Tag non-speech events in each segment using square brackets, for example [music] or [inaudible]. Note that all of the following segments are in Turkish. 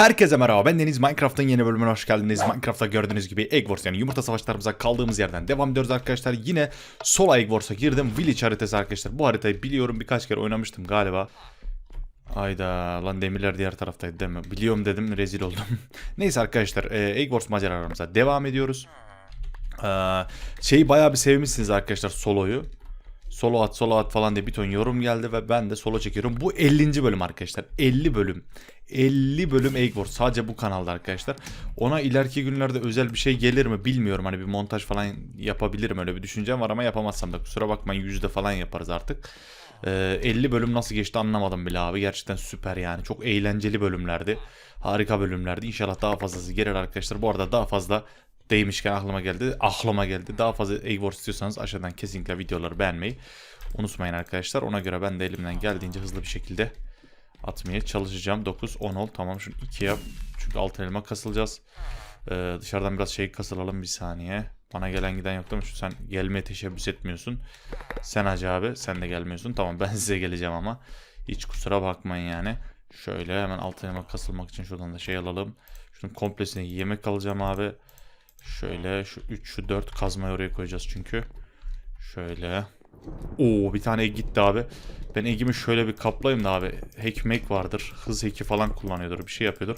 Herkese merhaba ben Deniz Minecraft'ın yeni bölümüne hoş geldiniz. Minecraft'ta gördüğünüz gibi Egg Wars yani yumurta savaşlarımıza kaldığımız yerden devam ediyoruz arkadaşlar. Yine Sola Egg Wars'a girdim. Village haritası arkadaşlar. Bu haritayı biliyorum birkaç kere oynamıştım galiba. Ayda lan demirler diğer taraftaydı değil mi? Biliyorum dedim rezil oldum. [laughs] Neyse arkadaşlar e, Egg Wars maceralarımıza devam ediyoruz. Ee, şeyi bayağı bir sevmişsiniz arkadaşlar soloyu. Solo at solo at falan diye bir ton yorum geldi ve ben de solo çekiyorum. Bu 50. bölüm arkadaşlar. 50 bölüm. 50 bölüm Egg Wars sadece bu kanalda arkadaşlar. Ona ileriki günlerde özel bir şey gelir mi bilmiyorum. Hani bir montaj falan yapabilirim öyle bir düşüncem var ama yapamazsam da kusura bakmayın yüzde falan yaparız artık. Ee, 50 bölüm nasıl geçti anlamadım bile abi. Gerçekten süper yani. Çok eğlenceli bölümlerdi. Harika bölümlerdi. İnşallah daha fazlası gelir arkadaşlar. Bu arada daha fazla değmişken aklıma geldi. Aklıma geldi. Daha fazla Wars istiyorsanız aşağıdan kesinlikle videoları beğenmeyi unutmayın arkadaşlar. Ona göre ben de elimden geldiğince hızlı bir şekilde atmaya çalışacağım. 9, 10 ol. Tamam şunu 2 yap. Çünkü altın elma kasılacağız. Ee, dışarıdan biraz şey kasılalım bir saniye. Bana gelen giden yok değil mi? Sen gelmeye teşebbüs etmiyorsun. Sen Hacı abi sen de gelmiyorsun. Tamam ben [laughs] size geleceğim ama. Hiç kusura bakmayın yani. Şöyle hemen altın elma kasılmak için şuradan da şey alalım. Şunun komplesine yemek alacağım abi. Şöyle şu 3 şu 4 kazmayı oraya koyacağız çünkü. Şöyle. Oo bir tane egg gitti abi. Ben eggimi şöyle bir kaplayayım da abi. Hack make vardır. Hız hack'i falan kullanıyordur. Bir şey yapıyordur.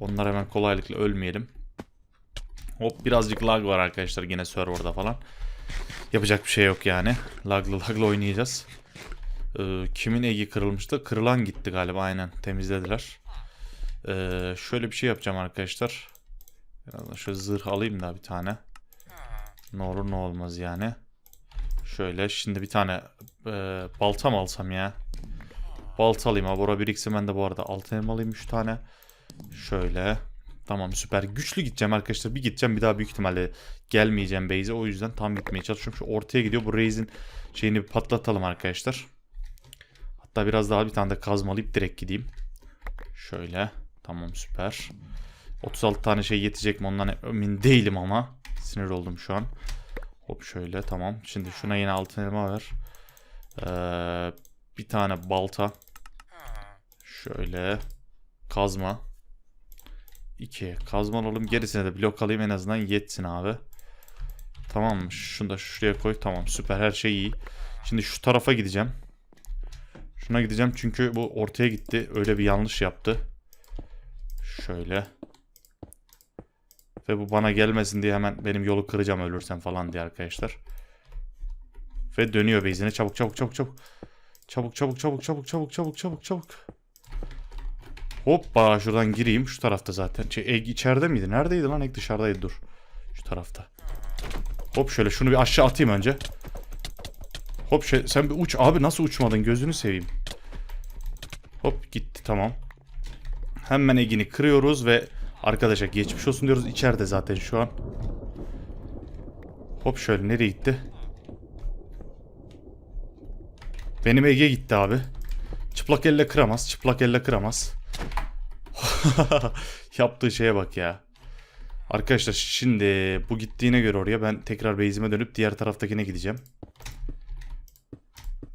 Onlar hemen kolaylıkla ölmeyelim. Hop birazcık lag var arkadaşlar yine serverda falan. Yapacak bir şey yok yani. Laglı laglı oynayacağız. Ee, kimin eggi kırılmıştı? Kırılan gitti galiba aynen. Temizlediler. Ee, şöyle bir şey yapacağım arkadaşlar. Birazdan şöyle zırh alayım da bir tane. Ne olur ne olmaz yani. Şöyle şimdi bir tane e, balta mı alsam ya? Balta alayım abi. Bora biriksin ben de bu arada altın alayım 3 tane. Şöyle. Tamam süper. Güçlü gideceğim arkadaşlar. Bir gideceğim bir daha büyük ihtimalle gelmeyeceğim base'e. O yüzden tam gitmeye çalışıyorum. Şu ortaya gidiyor. Bu Raze'in şeyini bir patlatalım arkadaşlar. Hatta biraz daha bir tane de kazmalayıp direkt gideyim. Şöyle. Tamam süper. 36 tane şey yetecek mi ondan emin değilim ama. Sinir oldum şu an. Hop şöyle tamam. Şimdi şuna yine altın elma ver. Ee, bir tane balta. Şöyle. Kazma. 2. Kazma alalım. Gerisine de blok alayım en azından yetsin abi. Tamam mı? Şunu da şuraya koy. Tamam süper her şey iyi. Şimdi şu tarafa gideceğim. Şuna gideceğim çünkü bu ortaya gitti. Öyle bir yanlış yaptı. Şöyle. Ve bu bana gelmesin diye hemen benim yolu kıracağım ölürsem falan diye arkadaşlar. Ve dönüyor base'ine. Çabuk çabuk çabuk çabuk. Çabuk çabuk çabuk çabuk çabuk çabuk çabuk çabuk. Hoppa şuradan gireyim. Şu tarafta zaten. Şey, egg içeride miydi? Neredeydi lan? Egg dışarıdaydı dur. Şu tarafta. Hop şöyle şunu bir aşağı atayım önce. Hop şey, sen bir uç. Abi nasıl uçmadın? Gözünü seveyim. Hop gitti tamam. Hemen egini kırıyoruz ve arkadaşa geçmiş olsun diyoruz. İçeride zaten şu an. Hop şöyle nereye gitti? Benim Ege gitti abi. Çıplak elle kıramaz. Çıplak elle kıramaz. [laughs] Yaptığı şeye bak ya. Arkadaşlar şimdi bu gittiğine göre oraya ben tekrar base'ime dönüp diğer taraftakine gideceğim.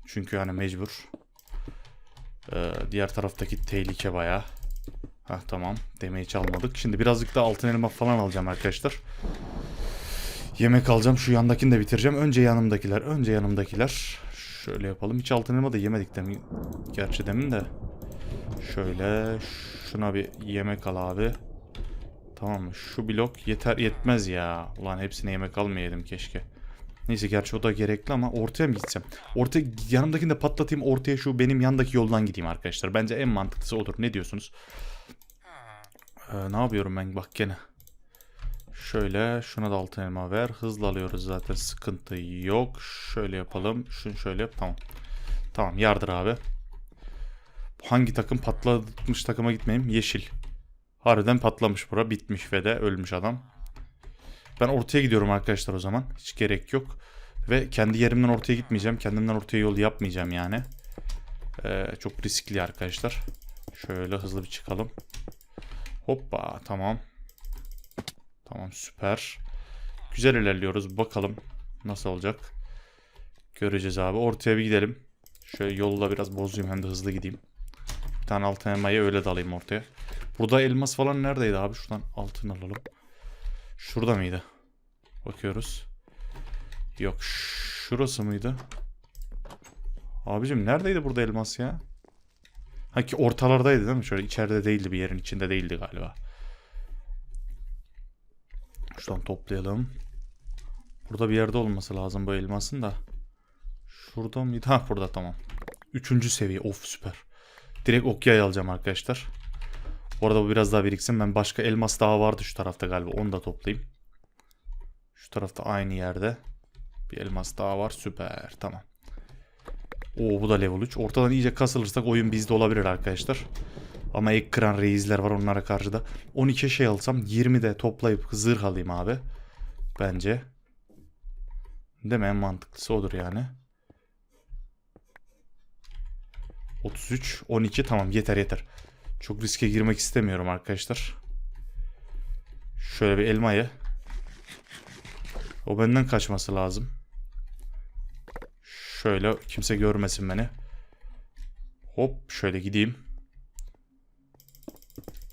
Çünkü hani mecbur. Ee, diğer taraftaki tehlike bayağı. Hah tamam. Demeyi çalmadık. Şimdi birazcık da altın elma falan alacağım arkadaşlar. Yemek alacağım. Şu yandakini de bitireceğim. Önce yanımdakiler. Önce yanımdakiler. Şöyle yapalım. Hiç altın elma da yemedik demin. Gerçi demin de. Şöyle. Şuna bir yemek al abi. Tamam mı? Şu blok yeter yetmez ya. Ulan hepsine yemek almayaydım keşke. Neyse gerçi o da gerekli ama ortaya mı gitsem? Ortaya yanımdakini de patlatayım. Ortaya şu benim yandaki yoldan gideyim arkadaşlar. Bence en mantıklısı odur. Ne diyorsunuz? Ee, ne yapıyorum ben bak gene. Şöyle şuna da altın elma ver. Hızlı alıyoruz zaten sıkıntı yok. Şöyle yapalım. Şunu şöyle yap. Tamam. Tamam yardır abi. Hangi takım patlamış takıma gitmeyeyim? Yeşil. Harbiden patlamış bura. Bitmiş ve de ölmüş adam. Ben ortaya gidiyorum arkadaşlar o zaman. Hiç gerek yok. Ve kendi yerimden ortaya gitmeyeceğim. Kendimden ortaya yol yapmayacağım yani. Ee, çok riskli arkadaşlar. Şöyle hızlı bir çıkalım. Hoppa tamam. Tamam süper. Güzel ilerliyoruz. Bakalım nasıl olacak. Göreceğiz abi. Ortaya bir gidelim. Şöyle yolu biraz bozayım hem de hızlı gideyim. Bir tane altın elmayı öyle dalayım ortaya. Burada elmas falan neredeydi abi? Şuradan altın alalım. Şurada mıydı? Bakıyoruz. Yok şurası mıydı? Abicim neredeydi burada elmas ya? Ha ki ortalardaydı değil mi? Şöyle içeride değildi bir yerin içinde değildi galiba. Şuradan toplayalım. Burada bir yerde olması lazım bu elmasın da. Şurada mıydı? Ha burada tamam. Üçüncü seviye. Of süper. Direkt okyayı alacağım arkadaşlar. Bu arada bu biraz daha biriksin. Ben başka elmas daha vardı şu tarafta galiba. Onu da toplayayım. Şu tarafta aynı yerde. Bir elmas daha var. Süper. Tamam. Oo bu da level 3. Ortadan iyice kasılırsak oyun bizde olabilir arkadaşlar. Ama ek kıran reisler var onlara karşı da. 12 şey alsam 20 de toplayıp zırh alayım abi. Bence. Değil mi? En mantıklısı odur yani. 33, 12 tamam yeter yeter. Çok riske girmek istemiyorum arkadaşlar. Şöyle bir elmayı. O benden kaçması lazım. Şöyle kimse görmesin beni. Hop şöyle gideyim.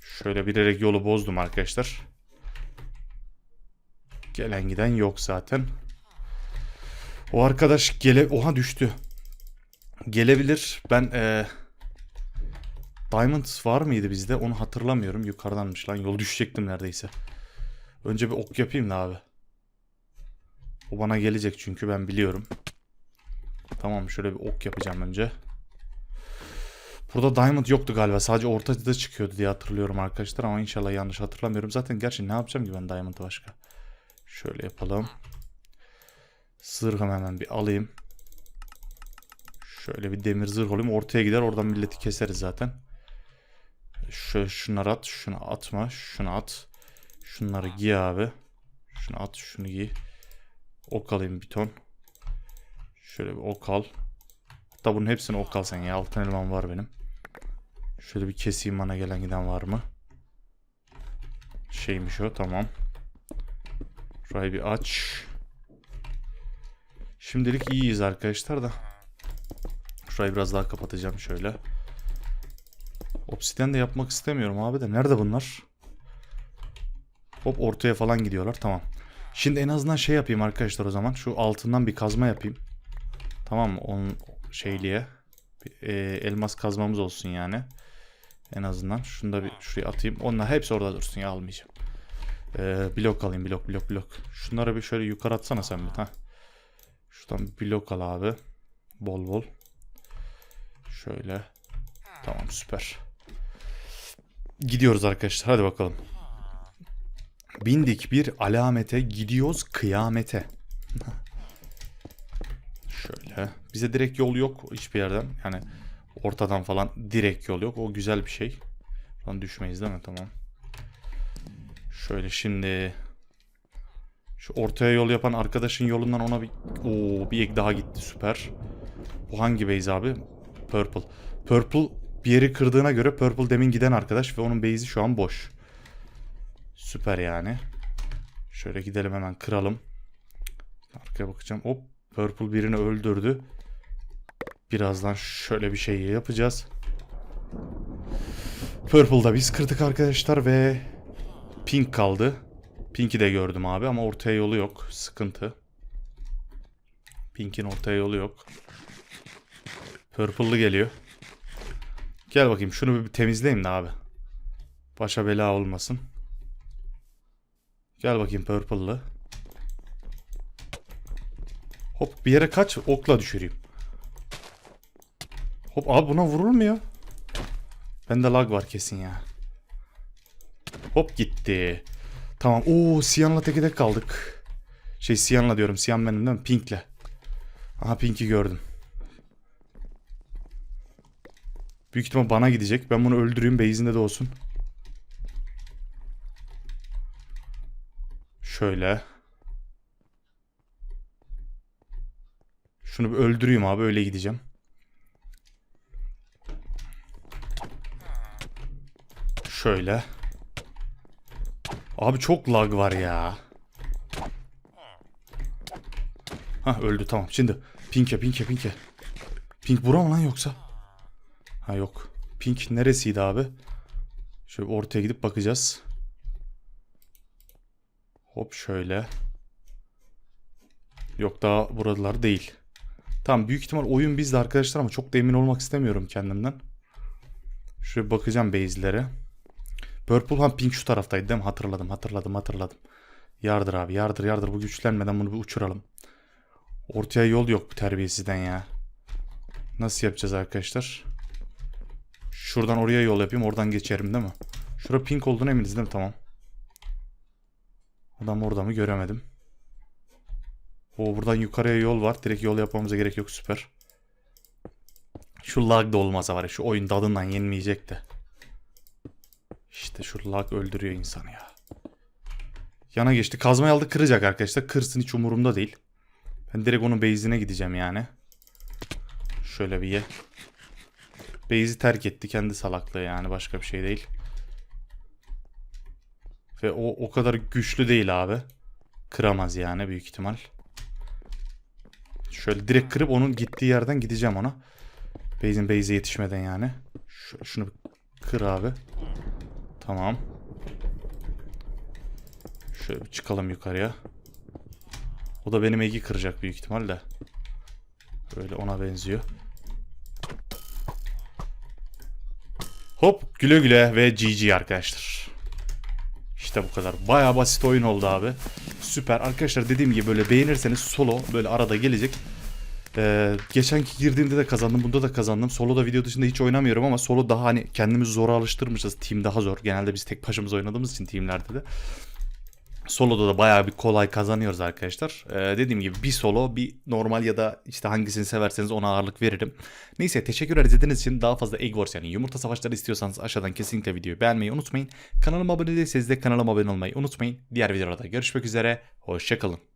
Şöyle bilerek yolu bozdum arkadaşlar. Gelen giden yok zaten. O arkadaş gele... Oha düştü. Gelebilir. Ben eee... Diamond var mıydı bizde? Onu hatırlamıyorum. Yukarıdanmış lan. Yol düşecektim neredeyse. Önce bir ok yapayım da abi. O bana gelecek çünkü ben biliyorum. Tamam şöyle bir ok yapacağım önce. Burada diamond yoktu galiba. Sadece ortada çıkıyordu diye hatırlıyorum arkadaşlar ama inşallah yanlış hatırlamıyorum. Zaten gerçi ne yapacağım ki ben diamond'ı başka. Şöyle yapalım. Zırhımı hemen bir alayım. Şöyle bir demir zırh olayım. Ortaya gider. Oradan milleti keseriz zaten. Şöyle şunları at. Şunu atma. Şunu at. Şunları giy abi. Şunu at. Şunu giy. Ok alayım bir ton. Şöyle bir ok al. Hatta bunun hepsini ok al sen ya. Altın elmam var benim. Şöyle bir keseyim bana gelen giden var mı? Şeymiş o tamam. Şurayı bir aç. Şimdilik iyiyiz arkadaşlar da. Şurayı biraz daha kapatacağım şöyle. Obsidian de yapmak istemiyorum abi de. Nerede bunlar? Hop ortaya falan gidiyorlar. Tamam. Şimdi en azından şey yapayım arkadaşlar o zaman. Şu altından bir kazma yapayım. Tamam mı? Onun şeyliğe. E, elmas kazmamız olsun yani. En azından. Şunu da bir şuraya atayım. Onlar hepsi orada dursun ya almayacağım. E, blok alayım blok blok blok. Şunları bir şöyle yukarı atsana sen bir. Ha. Şuradan blok al abi. Bol bol. Şöyle. Tamam süper. Gidiyoruz arkadaşlar. Hadi bakalım. Bindik bir alamete gidiyoruz kıyamete. [laughs] Bize direkt yol yok hiçbir yerden. Yani ortadan falan direkt yol yok. O güzel bir şey. Falan düşmeyiz değil mi? Tamam. Şöyle şimdi şu ortaya yol yapan arkadaşın yolundan ona bir Oo, bir ek daha gitti süper. Bu hangi base abi? Purple. Purple bir yeri kırdığına göre Purple demin giden arkadaş ve onun base'i şu an boş. Süper yani. Şöyle gidelim hemen kıralım. Arkaya bakacağım. Hop. Purple birini öldürdü. Birazdan şöyle bir şey yapacağız. Purple'da biz kırdık arkadaşlar ve Pink kaldı. Pink'i de gördüm abi ama ortaya yolu yok. Sıkıntı. Pink'in ortaya yolu yok. Purple'lı geliyor. Gel bakayım şunu bir temizleyeyim de abi. Başa bela olmasın. Gel bakayım Purple'lı. Hop bir yere kaç okla düşüreyim. Hop abi buna vurulmuyor. Bende lag var kesin ya. Hop gitti. Tamam. Oo Siyan'la teke tek kaldık. Şey Siyan'la diyorum. Siyan benim değil mi? Pink'le. Aha Pink'i gördüm. Büyük ihtimal bana gidecek. Ben bunu öldüreyim. Base'inde de olsun. Şöyle. Şunu bir öldüreyim abi. Öyle gideceğim. Şöyle. Abi çok lag var ya. Ha öldü tamam. Şimdi Pink'e Pink'e Pink'e. Pink bura mı lan yoksa? Ha yok. Pink neresiydi abi? Şöyle ortaya gidip bakacağız. Hop şöyle. Yok daha buralar değil. Tamam büyük ihtimal oyun bizde arkadaşlar ama çok da emin olmak istemiyorum kendimden. Şöyle bakacağım base'lere. Purple Han Pink şu taraftaydı değil mi? Hatırladım hatırladım hatırladım. Yardır abi yardır yardır bu güçlenmeden bunu bir uçuralım. Ortaya yol yok bu terbiyesizden ya. Nasıl yapacağız arkadaşlar? Şuradan oraya yol yapayım oradan geçerim değil mi? Şura pink olduğunu eminiz değil mi? Tamam. Adam orada mı göremedim. O buradan yukarıya yol var. Direkt yol yapmamıza gerek yok süper. Şu lag da olmasa var ya şu oyun tadından yenmeyecek de. İşte şu lag öldürüyor insanı ya. Yana geçti. Kazmayı aldı kıracak arkadaşlar. Kırsın hiç umurumda değil. Ben direkt onun base'ine gideceğim yani. Şöyle bir ye. Base'i terk etti. Kendi salaklığı yani. Başka bir şey değil. Ve o o kadar güçlü değil abi. Kıramaz yani büyük ihtimal. Şöyle direkt kırıp onun gittiği yerden gideceğim ona. Base'in base'e yetişmeden yani. Ş- şunu kır abi. Tamam. Şöyle bir çıkalım yukarıya. O da benim egi kıracak büyük ihtimalle. Böyle ona benziyor. Hop güle güle ve GG arkadaşlar. İşte bu kadar. Baya basit oyun oldu abi. Süper. Arkadaşlar dediğim gibi böyle beğenirseniz solo böyle arada gelecek. Ee, geçenki girdiğimde de kazandım. Bunda da kazandım. Solo da video dışında hiç oynamıyorum ama solo daha hani kendimizi zora alıştırmışız. Team daha zor. Genelde biz tek başımıza oynadığımız için teamlerde de. Solo'da da bayağı bir kolay kazanıyoruz arkadaşlar. Ee, dediğim gibi bir solo bir normal ya da işte hangisini severseniz ona ağırlık veririm. Neyse teşekkürler izlediğiniz için daha fazla Egg Wars yani yumurta savaşları istiyorsanız aşağıdan kesinlikle videoyu beğenmeyi unutmayın. Kanalıma abone değilseniz de kanalıma abone olmayı unutmayın. Diğer videolarda görüşmek üzere. Hoşçakalın.